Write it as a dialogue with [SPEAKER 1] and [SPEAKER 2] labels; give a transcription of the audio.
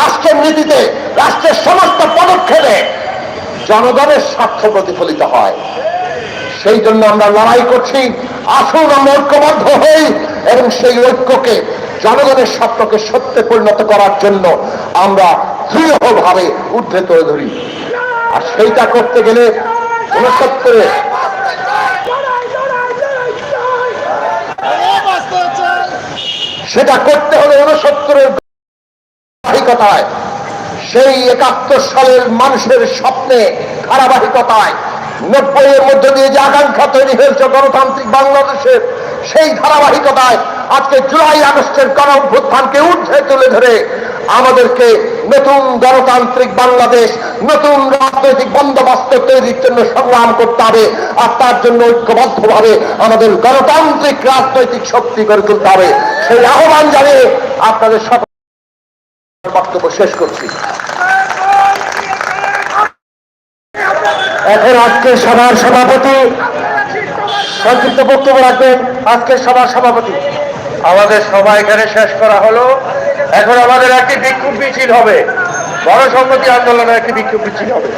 [SPEAKER 1] রাষ্ট্রের নীতিতে, রাষ্ট্রের সমস্ত পদক্ষেপে জনগণের স্বার্থ প্রতিফলিত হয়। সেই জন্য আমরা লড়াই করছি, আসুন আমরা ঐক্যবদ্ধ হই এবং সেই ঐক্যকে, জনগণের স্বপ্নকে সত্যে পরিণত করার জন্য আমরা দৃঢ়ভাবে ঊর্ধ্বে তুলে ধরি। আর সেইটা করতে গেলে উনসত্তরে সেটা করতে হলে উনসত্তরের ধারাবাহিকতায়, সেই একাত্তর সালের মানুষের স্বপ্নে ধারাবাহিকতায় নব্বই এর মধ্যে দিয়ে যে আকাঙ্ক্ষা তৈরি হয়েছে গণতান্ত্রিক বাংলাদেশের, সেই ধারাবাহিকতায় আজকে জুলাই আগস্টের গণ অভ্যুত্থানকে ঊর্ধ্বে তুলে ধরে আমাদেরকে নতুন গণতান্ত্রিক বাংলাদেশ, নতুন রাজনৈতিক বন্দোবস্ত তৈরির জন্য সংগ্রাম করতে হবে আর তার জন্য ঐক্যবদ্ধভাবে আমাদের গণতান্ত্রিক রাজনৈতিক শক্তি গড়ে তুলতে হবে। সেই আহ্বান জানিয়ে আপনাদের সকল বক্তব্য শেষ করছি। এখন আজকের সভার সভাপতি সংক্ষিপ্ত বক্তব্য রাখবেন। আজকের সভার সভাপতি।
[SPEAKER 2] আমাদের সভা এখানে শেষ করা হলো। এখন আমাদের একটি বিক্ষোভ মিছিল হবে। গণসম্মতি আন্দোলনের একটি বিক্ষোভ মিছিল হবে।